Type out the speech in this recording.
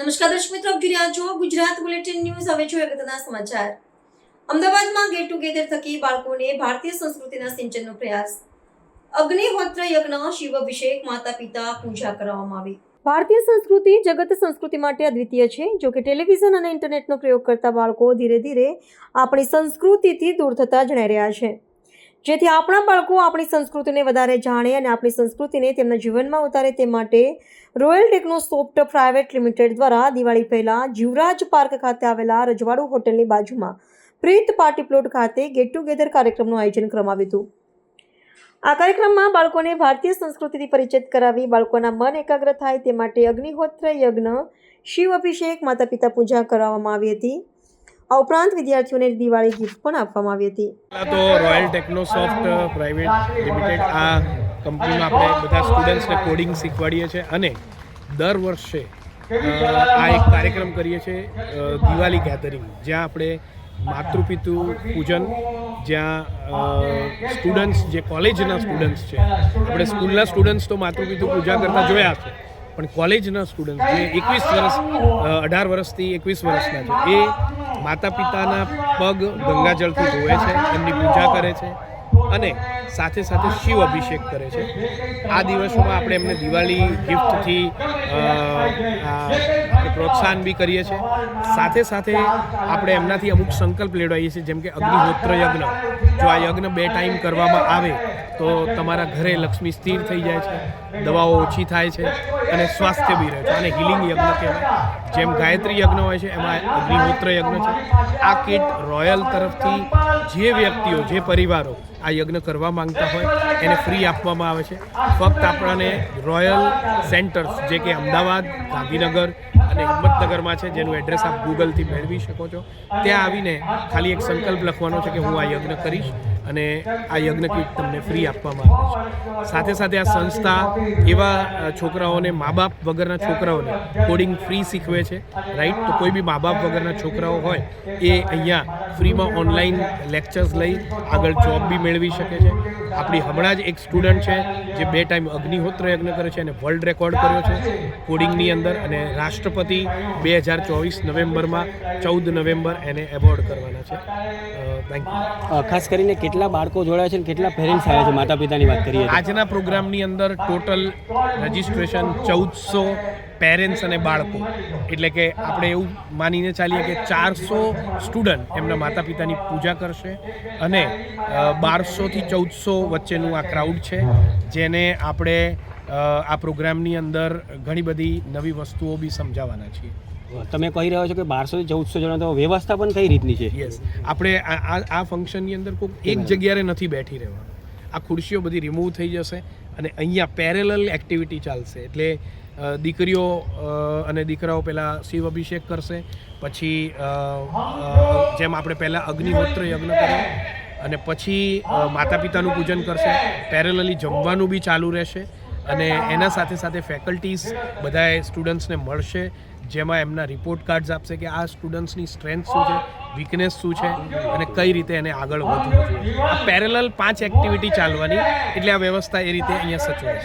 નમસ્કાર દર્શક મિત્રો, આપ જોઈ રહ્યા છો ગુજરાત બુલેટિન ન્યૂઝ હવે જોઈએ અગત્યના સમાચાર. અમદાવાદમાં ગેટ ટુગેધર થકી બાળકોને ભારતીય સંસ્કૃતિના સિંચનનો પ્રયાસ. અગ્નિહોત્ર યજ્ઞ, શિવ અભિષેક, માતા પિતા પૂજા કરવામાં આવી. ભારતીય સંસ્કૃતિ જગત સંસ્કૃતિ માટે અદ્વિતીય છે. જો કે ટેલિવિઝન અને ઇન્ટરનેટનો પ્રયોગ કરતા બાળકો ધીરે ધીરે આપણી સંસ્કૃતિથી દૂર થતા જણાઈ રહ્યા છે. જેથી આપણા બાળકો આપણી સંસ્કૃતિને વધારે જાણે અને આપણી સંસ્કૃતિને તેમના જીવનમાં ઉતારે તે માટે royal techno soft private limited દ્વારા દિવાળી પહેલાં જીવરાજ પાર્ક ખાતે આવેલા રજવાડું હોટેલની બાજુમાં પ્રીત પાર્ટી પ્લોટ ખાતે ગેટ ટુગેધર કાર્યક્રમનું આયોજન કરવામાં હતું. આ કાર્યક્રમમાં બાળકોને ભારતીય સંસ્કૃતિથી પરિચિત કરાવી બાળકોના મન એકાગ્ર થાય તે માટે અગ્નિહોત્ર યજ્ઞ, શિવ અભિષેક માતા પિતા પૂજા કરવામાં આવી હતી. આ ઉપરાંત વિદ્યાર્થીઓને દિવાળી ગિફ્ટ પણ આપવામાં આવી હતી. તો રોયલ ટેકનોસોફ્ટ પ્રાઇવેટ લિમિટેડ આ કંપનીમાં આપણે બધા સ્ટુડન્ટ્સને કોડિંગ શીખવાડીએ છીએ અને દર વર્ષે આ એક કાર્યક્રમ કરીએ છીએ દિવાળી ગેધરિંગ જ્યાં આપણે માતૃપિતુ પૂજન, જ્યાં સ્ટુડન્ટ્સ જે કોલેજના સ્ટુડન્ટ્સ છે, આપણે સ્કૂલના સ્ટુડન્ટ્સ તો માતૃપિતુ પૂજા કરતા જોયા છે. પણ કોલેજના સ્ટુડન્ટ જે એકવીસ વર્ષ અઢાર વર્ષથી એકવીસ વર્ષના છે, એ માતા પિતાના પગ ગંગાજળથી ધોવે છે, એમની પૂજા કરે છે અને સાથે સાથે શિવ અભિષેક કરે છે. આ દિવસોમાં આપણે એમને દિવાળી ગિફ્ટથી પ્રોત્સાહન બી કરીએ છીએ. સાથે સાથે આપણે એમનાથી અમુક સંકલ્પ લેવડાવીએ છીએ, જેમ કે અગ્નિહોત્ર યજ્ઞ. જો આ યજ્ઞ બે ટાઈમ કરવામાં આવે, તો તમારા ઘરે લક્ષ્મી સ્થિર થઈ જાય છે, દવાઓ ઓછી થાય છે અને સ્વાસ્થ્ય બી રહે છે. અને હિલિંગ યજ્ઞ કહેવાય. જેમ ગાયત્રી યજ્ઞ હોય છે, એમાં અગ્નિહોત્ર યજ્ઞ છે. આ કીટ રોયલ તરફથી જે વ્યક્તિઓ, જે પરિવારો આ યજ્ઞ કરવા માંગતા હોય, એને ફ્રી આપવામાં આવે છે. ફક્ત આપણને રોયલ સેન્ટર્સ, જે કે અમદાવાદ, ગાંધીનગર અને હિંમતનગરમાં છે, જેનું એડ્રેસ આપ ગૂગલથી મેળવી શકો છો. ત્યાં આવીને ખાલી એક સંકલ્પ લખવાનો છે કે હું આ યજ્ઞ કરીશ. અને આ યજ્ઞ કીટ તમને ફ્રી આપવામાં આવે છે. સાથે સાથે આ સંસ્થા એવા છોકરાઓને મા બાપ વગરના છોકરાઓને કોડિંગ ફ્રી શીખવે છે. રાઈટ તો કોઈ બી મા બાપ વગરના છોકરાઓ હોય, એ અહીંયા ફ્રીમાં ઓનલાઈન લેક્ચર્સ લઈ આગળ જોબ બી મેળવી શકે છે. આપણી હમણાં જ એક સ્ટુડન્ટ છે, જે બે ટાઈમ અગ્નિહોત્ર યજ્ઞ કરે છે અને વર્લ્ડ રેકોર્ડ કર્યો છે કોડિંગની અંદર અને રાષ્ટ્રપતિ બે હજાર ચોવીસ નવેમ્બરમાં ચૌદ નવેમ્બર એને એવોર્ડ કરવાના છે. થેન્ક યુ ખાસ કરીને કેટલા બાળકો જોડાયા છે અને કેટલા પેરેન્ટ્સ આવ્યા છે? માતા પિતાની વાત કરીએ આજના પ્રોગ્રામની અંદર ટોટલ રજિસ્ટ્રેશન ચૌદસો પેરેન્ટ્સ અને બાળકો. એટલે કે આપણે એવું માનીને ચાલીએ કે ચારસો સ્ટુડન્ટ એમના માતા પિતાની પૂજા કરશે અને બારસોથી ચૌદસો વચ્ચેનું આ ક્રાઉડ છે, જેને આપણે આ પ્રોગ્રામની અંદર ઘણી બધી નવી વસ્તુઓ બી સમજાવવાના છીએ. તમે કહી રહ્યો છો કે બારસો ચૌદસો જણા તો વ્યવસ્થા પણ કઈ રીતની છે? યસ આપણે આ આ- ફંક્શનની અંદર કોઈ એક જગ્યાએ નથી બેઠી રહેવાનું. આ ખુરશીઓ બધી રિમૂવ થઈ જશે અને અહીંયા પેરેલલ એક્ટિવિટી ચાલશે. એટલે દીકરીઓ અને દીકરાઓ પહેલાં શિવ અભિષેક કરશે પછી જેમ આપણે પહેલાં અગ્નિહોત્ર યજ્ઞ કરીએ અને પછી માતા પિતાનું પૂજન કરશે. પેરેલલી જમવાનું બી ચાલુ રહેશે અને એના સાથે સાથે ફેકલ્ટીઝ બધાએ સ્ટુડન્ટ્સને મળશે. જેમાં એમના રિપોર્ટ કાર્ડ્સ આપશે કે આ સ્ટુડન્ટ્સની સ્ટ્રેન્થ શું છે વીકનેસ શું છે અને કઈ રીતે એને આગળ વધવું જોઈએ. આ પેરેલલ પાંચ એક્ટિવિટી ચાલવાની, એટલે આ વ્યવસ્થા એ રીતે અહીંયા સચવાય છે.